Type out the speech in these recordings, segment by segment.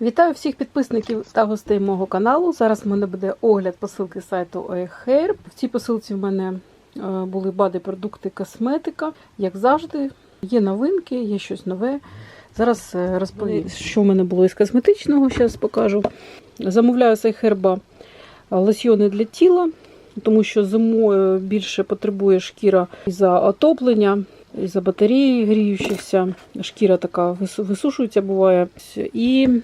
Вітаю всіх підписників та гостей мого каналу. Зараз в мене буде огляд посилки сайту OEHair. В цій посилці в мене е, були бади продукти косметика. Як завжди, є новинки, є щось нове. Зараз е, розповім, що в мене було із косметичного, зараз покажу. Замовляю з iHerb лосьйони для тіла, тому що зимою більше потребує шкіра із-за отоплення, із-за батареї гріючихся. Шкіра така висушується, буває. І е,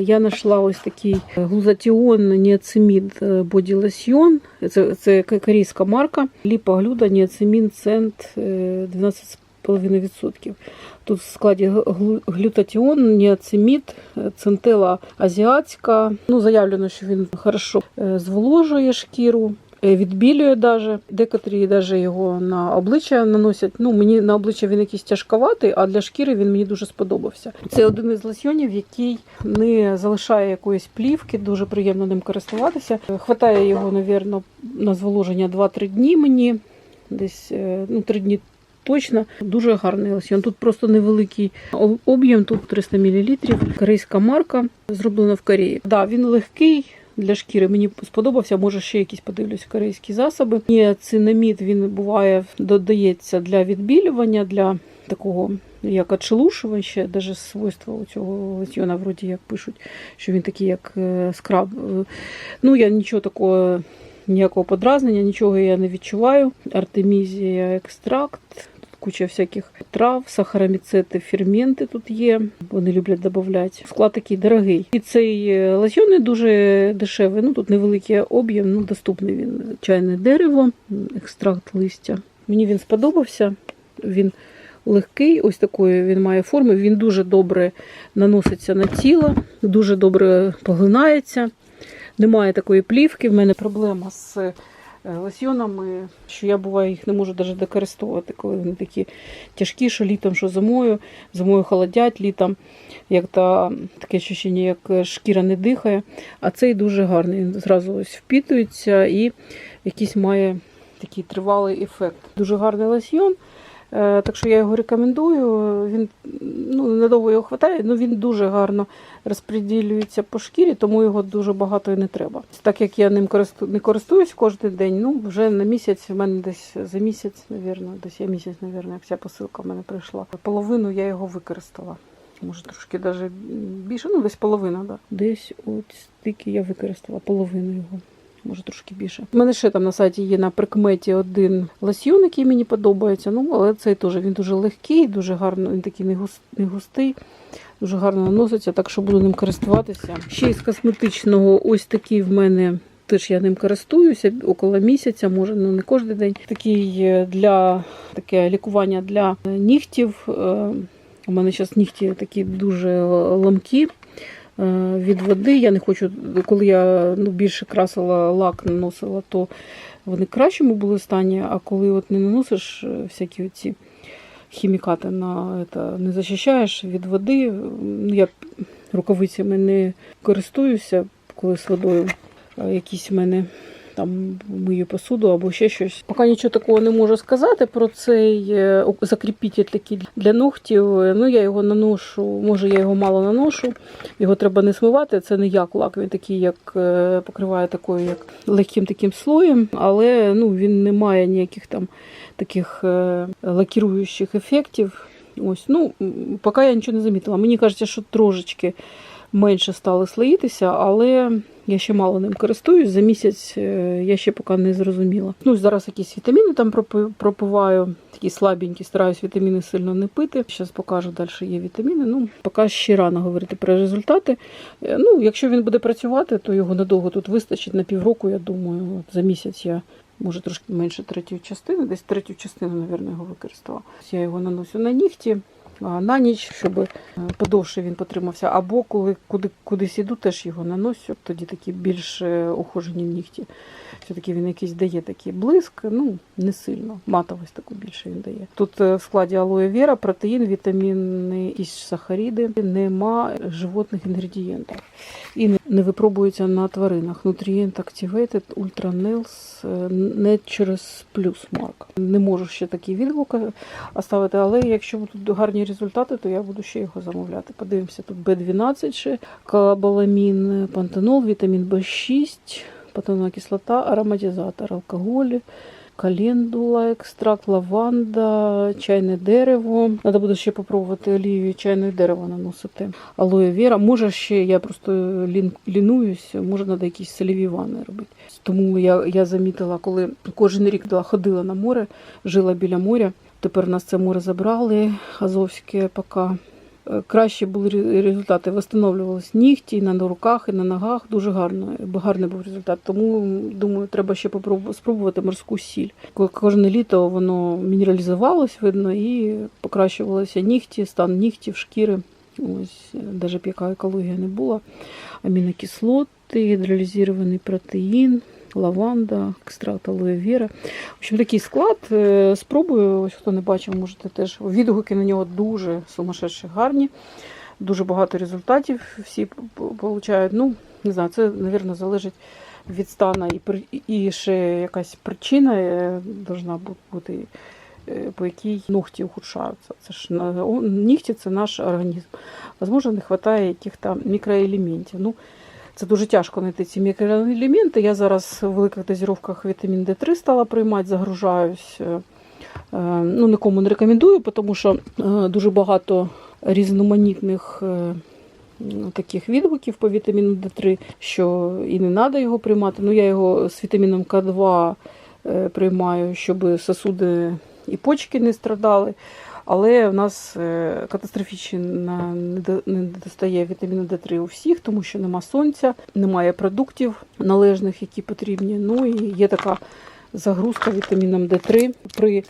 я знайшла ось такий глузатіон ніацимід боді лосьйон. Це, це корейська марка. Ліпоглюда ніацимін цент е, 12,5%. Тут в складі глютатіон, ніацимід, е, центела азіатська. Ну, заявлено, що він хорошо е, зволожує шкіру. Е, Відбілює даже. Декотрі даже його на обличчя наносять. Ну, мені на обличчя він якийсь тяжковатий, а для шкіри він мені дуже сподобався. Це один із лосьйонів, який не залишає якоїсь плівки, дуже приємно ним користуватися. Хватає його, навірно, на зволоження 2-3 дні мені. Десь е, ну, 3 дні точно. Дуже гарний лосьйон. Тут просто невеликий об'єм, тут 300 мл. Корейська марка, зроблена в Кореї. Да, він легкий. Для шкіри мені сподобався, може ще якісь подивлюсь корейські засоби. Ні, цинамід він буває, додається для відбілювання, для такого як отшелушувача, навіть свойства у цього лосьйона, вроді як пишуть, що він такий, як е, скраб. Ну, я нічого такого, ніякого подразнення, нічого я не відчуваю. Артемізія екстракт. Куча всяких трав, сахароміцети, ферменти тут є. Вони люблять додати. Склад такий дорогий. І цей е, лосьйон не дуже дешевий. Ну тут невеликий об'єм, ну доступний він. Чайне дерево, екстракт листя. Мені він сподобався. Він легкий, ось такої він має форми. Він дуже добре наноситься на тіло, дуже добре поглинається. Немає такої плівки. В мене проблема з лосьйонами, що я буває їх не можу навіть докористовувати, коли вони такі тяжкі, що літом, що зимою. Зимою холодять, літом як та таке ощущення, як шкіра не дихає. А цей дуже гарний. Він зразу ось впітується і якийсь має такий тривалий ефект. Дуже гарний лосьйон. Е, Так що я його рекомендую. Він ну, недовго його вистачає, але він дуже гарно розподілюється по шкірі, тому його дуже багато і не треба. Так як я ним користу... не користуюсь кожен день, ну вже на місяць в мене десь за місяць, навірно, десь я місяць, навірно, як ця посилка в мене прийшла. Половину я його використала. Може, трошки навіть більше, ну десь половина, да. Десь от стільки я використала половину його. Може трошки більше. У мене ще там на сайті є на прикметі один лосьйон, який мені подобається. Ну, але цей теж він дуже легкий, дуже гарно, він такий не гус- не густий, дуже гарно наноситься, так що буду ним користуватися. Ще із косметичного, ось такий в мене. Теж я ним користуюся около місяця, може ну не кожен день. Такий е, для таке лікування для нігтів. Е, У мене зараз нігті такі дуже ламкі від води. Я не хочу, коли я ну, більше красила лак, наносила, то вони кращому були стані, а коли от не наносиш е, всякі оці хімікати на це, не захищаєш від води. Ну, я рукавицями не користуюся, коли з водою е, якісь в мене там мию посуду або ще щось. Поки нічого такого не можу сказати про цей е, закріпітель такий для ногтів. Ну, я його наношу, може я його мало наношу. Його треба не смивати. Це не як лак, він такий, як е, покриває такою, як легким таким слоєм, але ну, він не має ніяких там таких е, лакіруючих ефектів. Ось, ну, поки я нічого не замітила. Мені кажеться, що трошечки менше стали слоїтися, але я ще мало ним користуюсь. За місяць е, я ще поки не зрозуміла. Ну, зараз якісь вітаміни там пропи- пропиваю, такі слабенькі, стараюсь вітаміни сильно не пити. Зараз покажу далі є вітаміни. Ну, поки ще рано говорити про результати. Е, Ну, якщо він буде працювати, то його надовго тут вистачить на півроку, я думаю. От за місяць я. Може трошки менше третьої частини, десь третю частину, мабуть, його використала. Я його наношу на нігті, на ніч, щоб е, подовше він потримався. Або коли куди, кудись іду, теж його наношу. Тоді такі більш е, ухожені нігті. Все-таки він якийсь дає такий блиск, ну не сильно. Матовість таку більше він дає. Тут е, в складі алоє вера, протеїн, вітаміни, якісь сахаріди, нема животних інгредієнтів. І не- випробується на тваринах. Nutrient Activated Ultra Nails Natures Plus Mark. Не можу ще такий відгук е, оставити, але якщо тут гарні результати, то я буду ще його замовляти. Подивимося, тут Б12 ще, кабаламін, пантенол, вітамін В6, патонова кислота, ароматизатор, алкоголь, календула, екстракт, лаванда, чайне дерево. Треба буде ще попробувати олію чайне дерево наносити. Алоє віра. Може ще я просто лін, лінуюсь, може треба якісь соліві ванни робити. Тому я, я замітила, коли кожен рік ходила на море, жила біля моря. Тепер нас це море забрали, Азовське поки. Е, Кращі були результати. Встановлювалися нігті і на руках, і на ногах. Дуже гарно, гарний був результат. Тому думаю, треба ще спробувати морську сіль. Кожне літо воно мінералізувалось, видно, і покращувалися нігті, стан нігтів, шкіри. Ось навіть яка екологія не була. Амінокислоти, гідролізований протеїн, лаванда, екстракт алоє віра. В общем, такий склад. Е, Спробую, ось хто не бачив, можете теж. Відгуки на нього дуже сумасшедші гарні. Дуже багато результатів всі получають. Ну, не знаю, це, мабуть, залежить від стану і, і ще якась причина е, должна бути, е, по якій ногті ухудшаються. Це ж нігті це наш організм. Возможно, не вистачає яких-то мікроелементів. Ну, це дуже тяжко знайти ці мікроелементи. Я зараз в великих дозіровках вітамін Д3 стала приймати, загружаюсь. Е, е, Ну, нікому не рекомендую, тому що е, дуже багато різноманітних таких відгуків по вітаміну Д3, що і не треба його приймати. Ну, я його з вітаміном К2 е, приймаю, щоб сосуди і почки не страдали. Але в нас е, катастрофічно не достає вітаміну Д3 у всіх, тому що нема сонця, немає продуктів належних, які потрібні. Ну і є така загрузка вітаміном Д3 при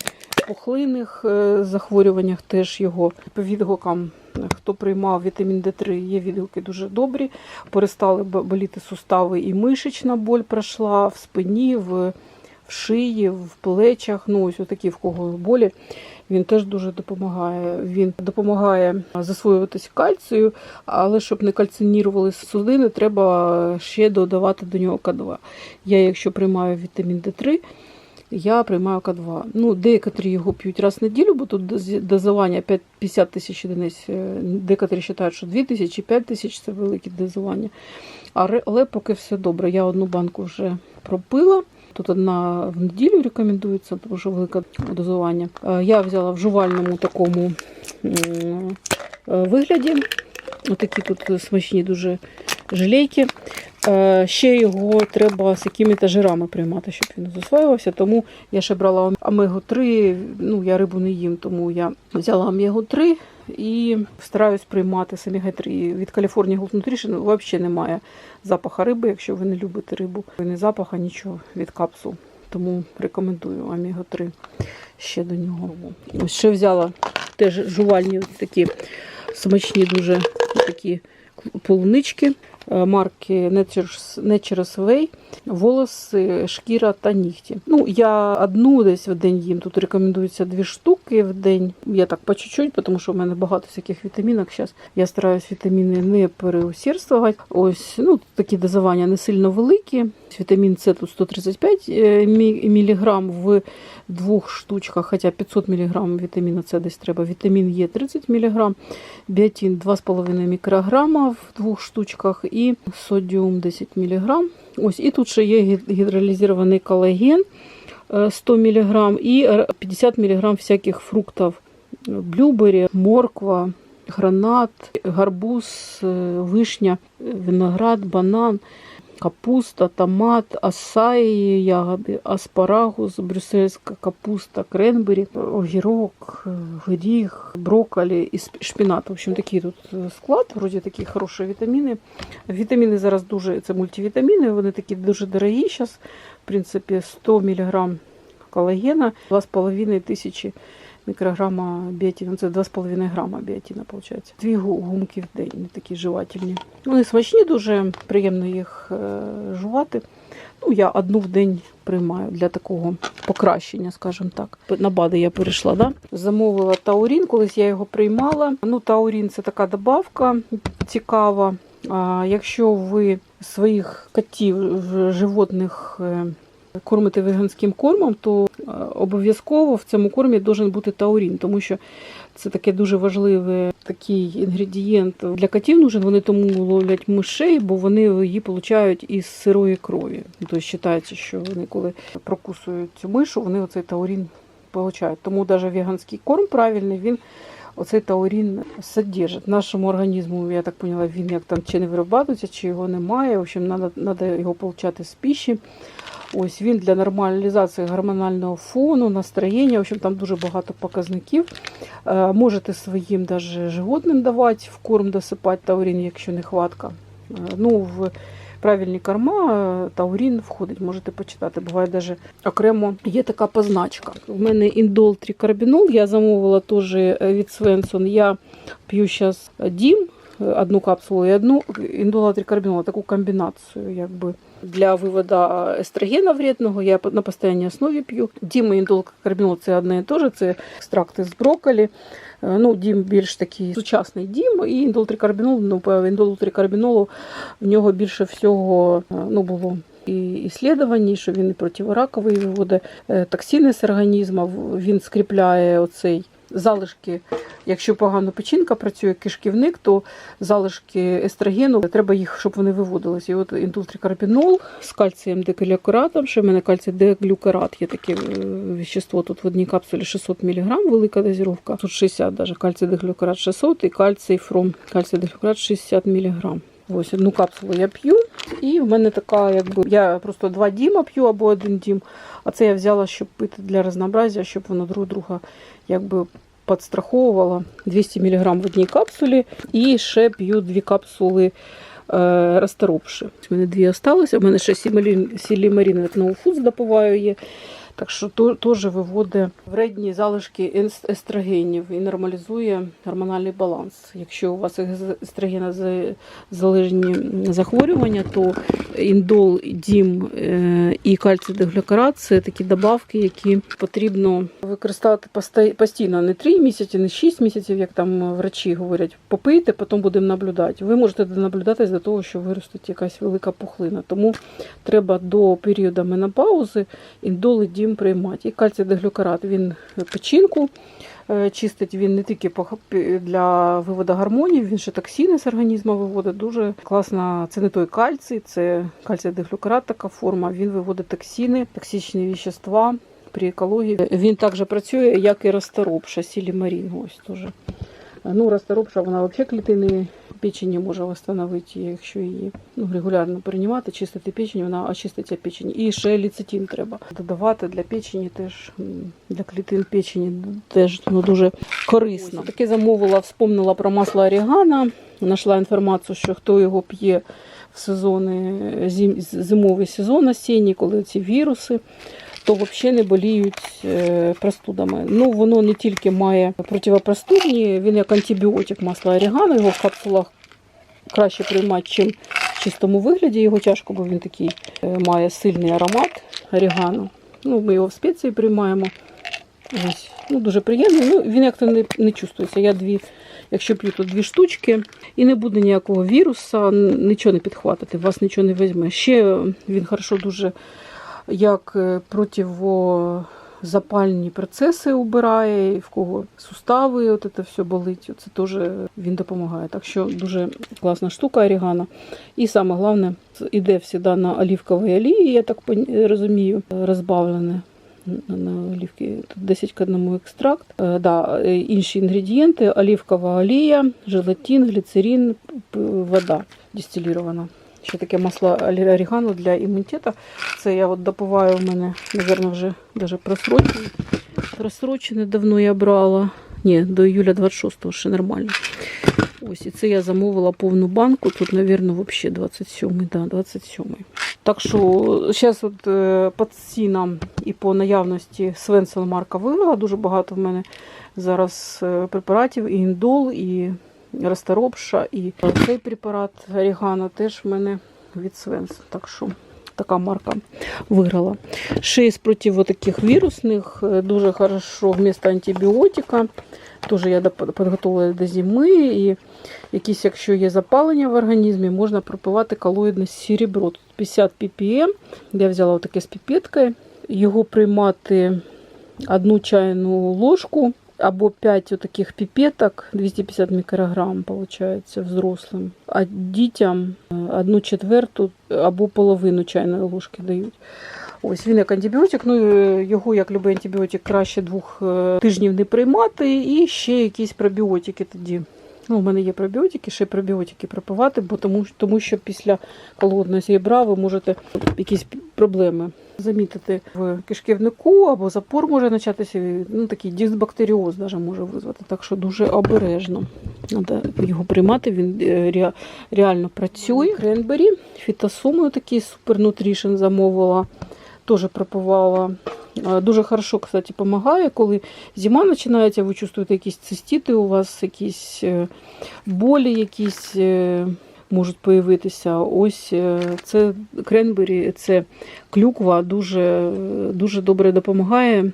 пухлинних е, захворюваннях. Теж його по відгукам. Хто приймав вітамін Д3, є відгуки дуже добрі. Перестали боліти сустави і мишечна боль пройшла в спині, в, в шиї, в плечах. Ну, ось такі в кого болі. Він теж дуже допомагає. Він допомагає засвоюватися кальцію, але щоб не кальцинірували судини, треба ще додавати до нього К2. Я, якщо приймаю вітамін Д3, я приймаю К2. Ну, деякі його п'ють раз в неділю, бо тут дозування 5 50 тисяч одиниць. Е, Деякі вважають, що 2 тисячі, 5 тисяч це велике дозування. Але поки все добре. Я одну банку вже пропила. Тут одна в неділю рекомендується, тому що велике дозування. Е, Я взяла в жувальному такому е, вигляді. Отакі тут смачні дуже желейки. Е, Ще його треба з якими-то жирами приймати, щоб він засвоювався. Тому я ще брала омегу 3. Ну, я рибу не їм, тому я взяла омегу 3 і стараюсь приймати самі гетрі. Від Каліфорнії Gold взагалі немає запаха риби, якщо ви не любите рибу. Не запаха, нічого від капсул. Тому рекомендую Аміго 3 ще до нього. Ось ще взяла теж жувальні такі смачні дуже такі полунички марки Nature's Way, волоси, шкіра та нігті. Ну, я одну десь в день їм. Тут рекомендується дві штуки в день. Я так по чуть-чуть, тому що в мене багато всяких вітамінок. Зараз я стараюсь вітаміни не переусердствувати. Ось ну такі дозування не сильно великі. Вітамін С тут 135 е, міліграм в двох штучках, хоча 500 мг вітаміну С десь треба. Вітамін Е 30 мг, біотин 2,5 мікрограма в двох штучках і содіум 10 мг. Ось і тут ще є гі- гідролізований колаген е, 100 мг і е, 50 мг всяких фруктів. Блюбері, морква, гранат, гарбуз, е, вишня, е, виноград, банан, капуста, томат, асаї, ягоди, аспарагус, брюссельська капуста, кренбері, огірок, горіх, брокколі і шпінат. В общем, такий тут е, склад, вроді такі хороші вітаміни. Вітаміни зараз дуже, це мультивітаміни, вони такі дуже дорогі зараз. В принципі, 100 мг колагена, 2,5 тисячі мікрограма біотіну. Це 2,5 грама біотіна, виходить. Дві гумки в день, не такі жувательні. Вони смачні, дуже приємно їх е, жувати. Ну, я одну в день приймаю для такого покращення, скажімо так. На БАДи я перейшла, да? замовила таурін, колись я його приймала. Ну, таурін це така добавка цікава. А якщо ви своїх котів, животних е, кормите веганським кормом, то е, обов'язково в цьому кормі має бути таурін, тому що це таке дуже важливий такий інгредієнт для котів нужен. Вони тому ловлять мишей, бо вони її получають із сирої крові. Тобто вважається, що вони коли прокусують цю мишу, вони оцей таурін получають. Тому навіть веганський корм правильний, він оцей таурін содержить. Нашому організму, я так поняла, він як там чи не виробляється, чи його немає. В общем, треба його получати з піші. Ось він для нормалізації гормонального фону, настроєння. В общем, там дуже багато показників. Е, Можете своїм даже животним давати в корм досипати таурін, якщо нехватка. Е, Ну, в правильні корма е, таурін входить, можете почитати. Буває даже окремо є така позначка. У мене індол трикарбінол, я замовила теж від Свенсон. Я п'ю зараз дім, одну капсулу і одну індола трикарбінола, таку комбінацію, якби. Для виводу естрогена вредного я на постійній основі п'ю. Дім і індолкарбінол це одне і те ж, це екстракти з брокколі. Е, Ну, дім більш такий сучасний дім, і індолтрикарбінол, ну, по індолтрикарбінолу в нього більше всього е, ну, було і іслідувань, що він і противораковий виводить е, токсини з організму, він скріпляє оцей залишки. Якщо погано печінка працює кишківник, то залишки естрогену треба їх, щоб вони виводилися. І от індултрикарбінол з кальцієм деглюкератом, ще в мене кальцій деглюкерат, є таке вещество тут в одній капсулі 600 мг, велика дозировка. Тут 60 даже кальцій деглюкерат 600 і кальцій фром кальцій деглюкерат 60 мг. Ось одну капсулу я п'ю, і в мене така, якби я просто два діма п'ю або один дім. А це я взяла, щоб пити для разнообразия, щоб воно друг друга якби підстраховувало 200 мг в одній капсулі. І ще п'ю дві капсули е, розторопши. У мене дві осталось, у мене ще сілімарін No Foods допиваю є. Так що теж виводить вредні залишки ес- естрогенів і нормалізує гормональний баланс. Якщо у вас залежні захворювання, то індол, дім е, і кальцій деглюкерат – це такі добавки, які потрібно використовувати постійно, не 3 місяці, не 6 місяців, як там врачі говорять, попийте, потім будемо наблюдати. Ви можете наблюдати до того, що виростить якась велика пухлина. Тому треба до періоду менопаузи індол і дім приймати. І кальцій деглюкерат він печінку е, чистить, він не тільки для виводу гормонів, він ще токсини з організму виводить. Дуже класно. Це не той кальцій, це кальцій деглюкерат, така форма. Він виводить токсини, токсичні вещества при екології. Він також працює, як і розторопша, сілімарін. Ось теж. Ну, розторопша, вона взагалі клітини печені може встановити, якщо її ну, регулярно приймати, чистити печень, вона очиститься печень. І ще ліцитин треба додавати для печені, теж для клітин печені теж ну, дуже корисно. Таке замовила, вспомнила про масло орегано, знайшла інформацію, що хто його п'є в сезони зим, зимовий сезон осінній, коли ці віруси то взагалі не боліють е, простудами. Ну, воно не тільки має противопростудні, він як антибіотик масла орегано, його в капсулах краще приймати, ніж в чистому вигляді. Його тяжко, бо він такий е, має сильний аромат орегано. Ну, ми його в спеції приймаємо. Ось. Ну, дуже приємний. Ну, він як-то не, не чувствується. Я дві, якщо п'ю, то дві штучки, і не буде ніякого віруса, нічого не підхватити, вас нічого не візьме. Ще він хорошо дуже як е, противозапальні процеси убирає, в кого сустави, от це все болить, це теж він допомагає. Так що дуже класна штука орегано. І саме головне, іде завжди на олівковій олії, я так розумію, розбавлене. На- олівки тут 10 к 1 екстракт. Е, да, е, інші інгредієнти: олівкова олія, желатин, гліцерин, вода дистилірована. Ще таке масло орегано для імунітету. Це я от допиваю в мене, мабуть, вже даже просрочене. Просрочене давно я брала. Ні, до іюля 26-го ще нормально. Ось, і це я замовила повну банку. Тут, мабуть, взагалі 27-й. Да, 27-й. Так що зараз от е, по цінам і по наявності Свенсон марка виграла. Дуже багато в мене зараз е, препаратів, і індол, і розторопша, і цей препарат орегано теж в мене від Свенсон. Так що така марка виграла. Із проти таких вірусних, е, дуже хорошо вместо антибіотика. Теж я підготувала до зими. І якісь, якщо є запалення в організмі, можна пропивати колоїдне серебро. Тут 50 ppm. Я взяла отаке з піпеткою. Його приймати одну чайну ложку або 5 таких піпеток, 250 мікрограм, виходить, взрослим. А дітям е, одну четверту або половину чайної ложки дають. Ось він як антибіотик. Ну е, його, як любий антибіотик, краще двох е, тижнів не приймати. І ще якісь пробіотики тоді. Ну, у мене є пробіотики, ще пробіотики пропивати, бо тому, тому що після холодного серебра ви можете якісь проблеми замітити в кишківнику або запор може початися. Ну, такий дисбактеріоз даже може визвати. Так що дуже обережно. Треба його приймати, він е, ре- реально працює. Кренбері, фітосуми такі супер нутрішн замовила. Теж пропивала. Е, Дуже хорошо, кстати, допомагає, коли зима починається, ви чувствуєте якісь цистити, у вас якісь е, болі, якісь е, можуть появитися. Ось це кренбері, це клюква дуже, дуже добре допомагає.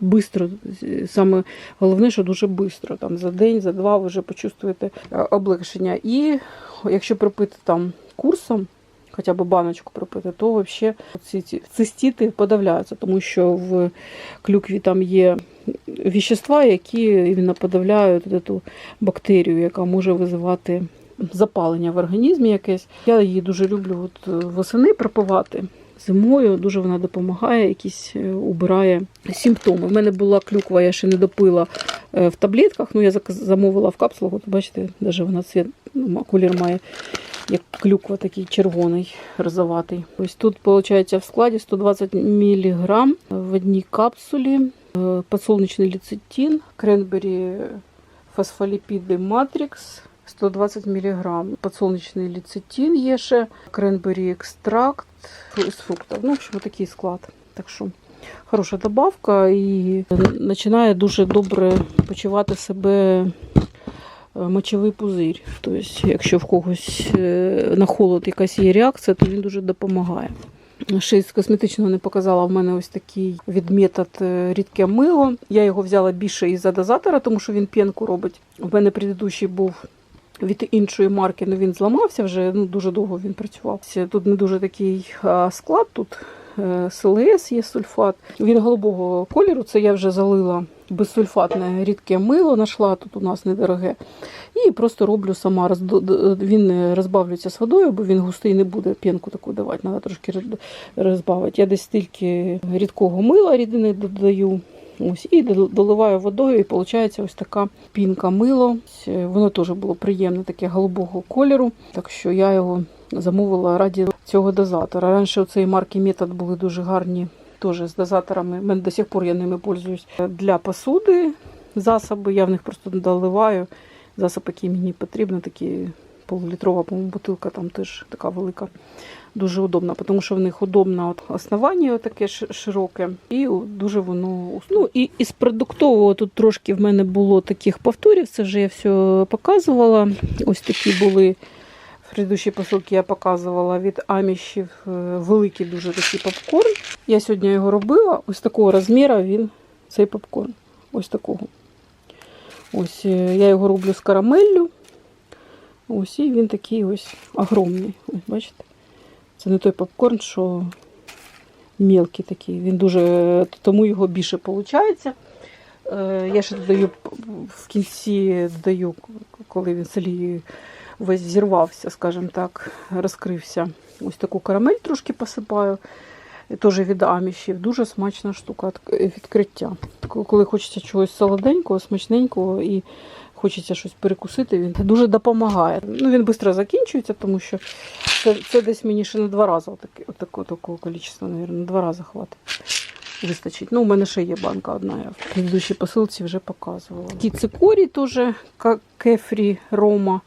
Бистро, саме головне, що дуже швидко, там за день, за два ви вже почувствуєте облегшення. І якщо пропити там курсом, хоча б баночку пропити, то взагалі ці, цистіти подавляються, тому що в клюкві там є віщества, які подавляють цю бактерію, яка може визивати запалення в організмі якесь. Я її дуже люблю от е, восени пропивати. Зимою дуже вона допомагає, якісь е, убирає симптоми. У мене була клюква, я ще не допила е, в таблетках. Ну, я замовила в капсулах. От бачите, навіть вона цвіт, ну, колір має як клюква, такий червоний, розоватий. Ось тут, виходить, в складі 120 мг в одній капсулі, е, подсолнечний лецитин, кренбері фосфоліпіди Матрікс. 120 мг. Подсолнечний лецитин є ще, кренбері екстракт з фруктів. Ну, в общем, такий склад. Так що хороша добавка і починає дуже добре почувати себе е, мочовий пузир. Тобто, якщо в когось е, на холод якась є реакція, то він дуже допомагає. Ще з косметичного не показала в мене ось такий відметод е, рідке мило. Я його взяла більше із-за тому що він п'янку робить. У мене предыдущий був від іншої марки, але він зламався вже, ну дуже довго він працював. Тут не дуже такий склад, тут е, СЛС є сульфат. Він голубого кольору, це я вже залила безсульфатне рідке мило, знайшла тут у нас недороге. І просто роблю сама. Він розбавлюється з водою, бо він густий не буде п'янку таку давати, треба трошки розбавити. Я десь стільки рідкого мила рідини додаю. Ось, і доливаю водою, і виходить ось така пінка мило. Е, Воно теж було приємне, таке голубого кольору. Так що я його замовила раді цього дозатора. Раніше цієї марки метод були дуже гарні теж з дозаторами. До сих пор я ними пользуюсь для посуди. Засоби я в них просто доливаю. Засоб, який мені потрібен, такі полулітрова, бутилка там теж така велика. Дуже удобно, тому що в них удобно от основання таке широке, і дуже воно ну і із продуктового тут трошки в мене було таких повторів. Це вже я все показувала. Ось такі були предыдущій посилці я показувала від амішів е, великий дуже такий попкорн. Я сьогодні його робила. Ось такого розміру він цей попкорн. Ось такого. Ось е, я його роблю з карамеллю. Ось і він такий ось огромний. Ось, бачите? Це не той попкорн, що мелкий такий. Він дуже, тому його більше виходить. Я ще додаю в кінці додаю, коли він солі весь зірвався, скажімо так, розкрився. Ось таку карамель трошки посипаю. Теж від амішів. Дуже смачна штука відкриття. Коли хочеться чогось солоденького, смачненького і хочеться щось перекусити, він дуже допомагає. Ну, Він швидко закінчується, тому що це, це десь мені ще на два рази отаке, отако, такого кількості, мабуть, два рази хватить. Вистачить. Ну, у мене ще є банка одна, я в предыдущій посилці вже показувала. Ті цикорій теж, кефрі Рома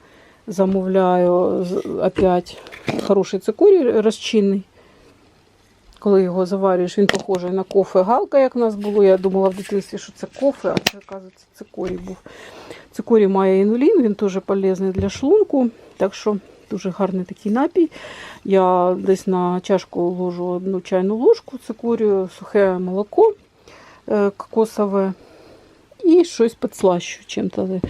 замовляю. Опять хороший цикорій розчинний. Коли його заварюєш, він похожий на кофе галка, як в нас було. Я думала в дитинстві, що це кофе, а це, оказується, цикорій був. Цикорій має інулін, він теж полезний для шлунку. Так що дуже гарний такий напій. Я десь на чашку ложу одну чайну ложку цикорію, сухе молоко кокосове І щось підслащу чим-то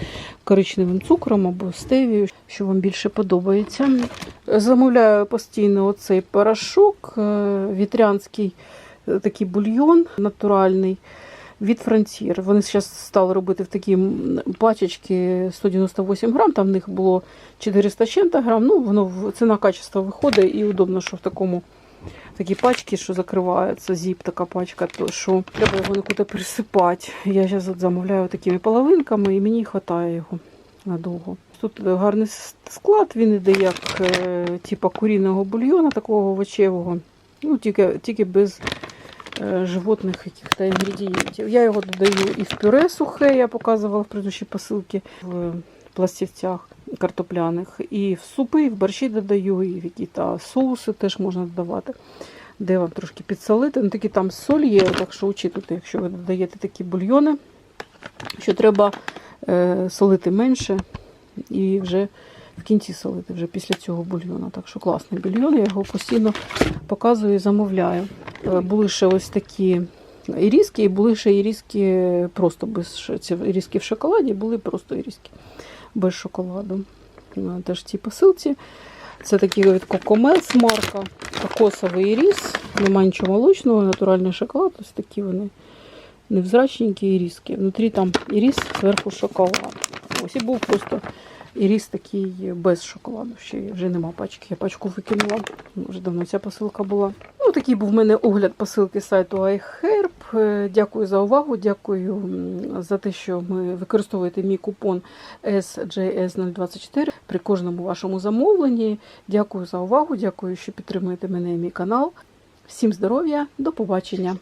коричневим цукром або стевією, що вам більше подобається. Замовляю постійно оцей порошок, е, вітрянський е, такий бульйон натуральний від Фронтір. Вони зараз стали робити в такі пачечки 198 грам, там в них було 400 з чим-то грам. Ну, воно ціна качество виходить і удобно, що в такому такі пачки, що закриваються, зіп така пачка, то що треба його нікуди присипати. Я зараз замовляю такими половинками і мені вистачає його надовго. Тут гарний склад, він іде як е, типа куріного бульйона, такого овочевого, ну тільки, тільки без е, животних інгредієнтів. Я його додаю і в пюре сухе, я показувала в предыдущій посилці пластівцях картопляних, і в супи, і в борщі додаю, і в якісь соуси теж можна додавати. Де вам трошки підсолити. Ну, такі там соль є, так що учитуйте, якщо ви додаєте такі бульйони, що треба е, солити менше і вже в кінці солити вже після цього бульйону. Так що класний бульйон, я його постійно показую і замовляю. Е, Були ще ось такі іріски, і були ще іріски просто без ці іріски в шоколаді, були просто іріски без шоколаду. Е, Теж в посилці. Це такий від Кокомелс марка, кокосовий ріс, немає нічого молочного, натуральний шоколад. Ось такі вони невзрачненькі іріски. Внутрі там іріс, зверху шоколад. Ось і був просто іріс такий без шоколаду. Ще вже нема пачки. Я пачку викинула. Вже давно ця посилка була. Ну, такий був в мене огляд посилки сайту iHerb. Е, Дякую за увагу. Дякую за те, що ви використовуєте мій купон SJS024 при кожному вашому замовленні. Дякую за увагу. Дякую, що підтримуєте мене і мій канал. Всім здоров'я, до побачення!